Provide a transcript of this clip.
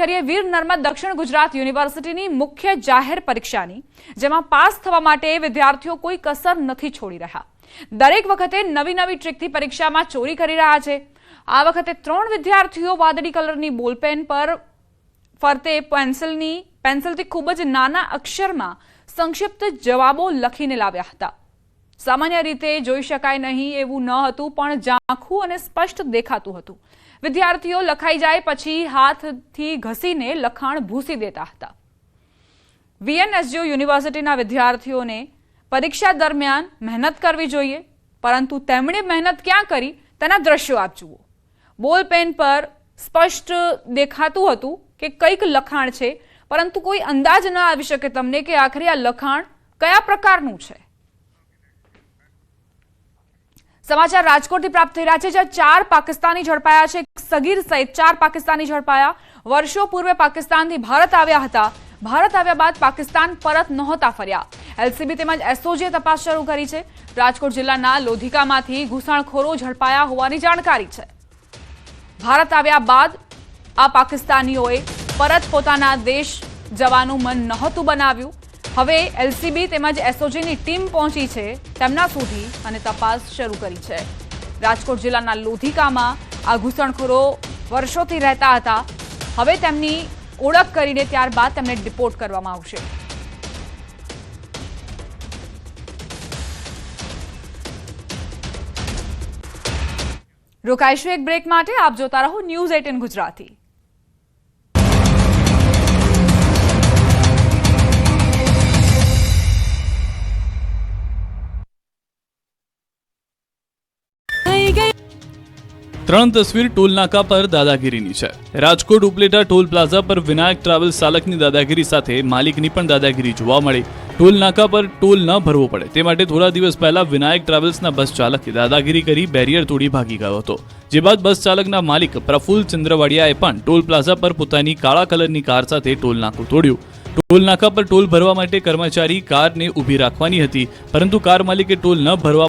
કરીએ વીર નર્મદ દક્ષિણ ગુજરાત યુનિવર્સિટીની મુખ્ય જાહેર પરીક્ષાની, જેમાં પાસ થવા માટે વિદ્યાર્થીઓ કોઈ કસર નથી છોડી રહ્યા. દરેક વખતે નવી નવી ટ્રીકથી પરીક્ષામાં ચોરી કરી રહ્યા છે. આ વખતે ત્રણ વિદ્યાર્થીઓ વાદળી કલરની બોલપેન પર ફરતે પેન્સિલની, પેન્સિલથી ખૂબ જ નાના અક્ષરમાં સંક્ષિપ્ત જવાબો લખીને લાવ્યા હતા. સામાન્ય રીતે જોઈ શકાય નહીં એવું ન હતું, પણ ઝાંખું અને સ્પષ્ટ દેખાતું હતું. વિદ્યાર્થીઓ લખાઈ જાય પછી હાથથી ઘસીને લખાણ ભૂસી દેતા હતા. વીએનએસજીઓ યુનિવર્સિટીના વિદ્યાર્થીઓને પરીક્ષા દરમિયાન મહેનત કરવી જોઈએ, પરંતુ તેમણે મહેનત ક્યાં કરી? તેના દ્રશ્યો આપ જુઓ. બોલ પેન પર સ્પષ્ટ દેખાતું હતું કે કંઈક લખાણ છે, પરંતુ કોઈ અંદાજ ન આવી શકે તમને કે આખરે આ લખાણ કયા પ્રકારનું છે. સમાચાર રાજકોટથી પ્રાપ્ત થઈ રહ્યા છે, જ્યાં ચાર પાકિસ્તાની ઝડપાયા છે. સગીર સહિત ચાર પાકિસ્તાની ઝડપાયા. વર્ષો પૂર્વે પાકિસ્તાનથી ભારત આવ્યા હતા. ભારત આવ્યા બાદ પાકિસ્તાન પરત નહોતા ફર્યા. એલસીબી તેમજ એસઓજીએ તપાસ શરૂ કરી છે. રાજકોટ જિલ્લાના લોધિકામાંથી ઘૂસણખોરો ઝડપાયા હોવાની જાણકારી છે. ભારત આવ્યા બાદ આ પાકિસ્તાનીઓએ પરત પોતાના દેશ જવાનું મન નહોતું બનાવ્યું. હવે એલસીબી તેમજ એસઓજીની ટીમ પહોંચી છે તેમના સુધી અને તપાસ શરૂ કરી છે. રાજકોટ જિલ્લાના લોધિકામાં આ ઘૂસણખોરો વર્ષોથી રહેતા હતા. હવે તેમની ઓળખ કરીને ત્યારબાદ તેમને ડિપોર્ટ કરવામાં આવશે. રોકાઈશું એક બ્રેક માટે. આપ જોતા રહો ન્યૂઝ એટીન ગુજરાતી. ત્રણ તસવીર ટોલ નાકા પર દાદાગીરીની છે. રાજકોટ ઉપલેટા ટોલ પ્લાઝા પર વિનાયક ટ્રાવેલ્સ ચાલકની દાદાગીરી સાથે માલિકની પણ દાદાગીરી જોવા મળી. ટોલ નાકા પર ટોલ ન ભરવો પડે, તે માટે થોડા દિવસ પહેલા વિનાયક ટ્રાવેલ્સના બસ ચાલકે દાદાગીરી કરી બેરિયર તોડી ભાગી ગયો હતો. જે બાદ બસ ચાલકના માલિક પ્રફુલ્લ ચંદ્રવાડિયાએ પણ ટોલ પ્લાઝા પર પોતાની કાળા કલરની કાર સાથે ટોલ નાકું તોડ્યું. ટોલ નાકા પર ટોલ ભરવા માટે કર્મચારી કારને ઊભી રાખવાની હતી, પરંતુ કાર માલિકે ટોલ ન ભરવા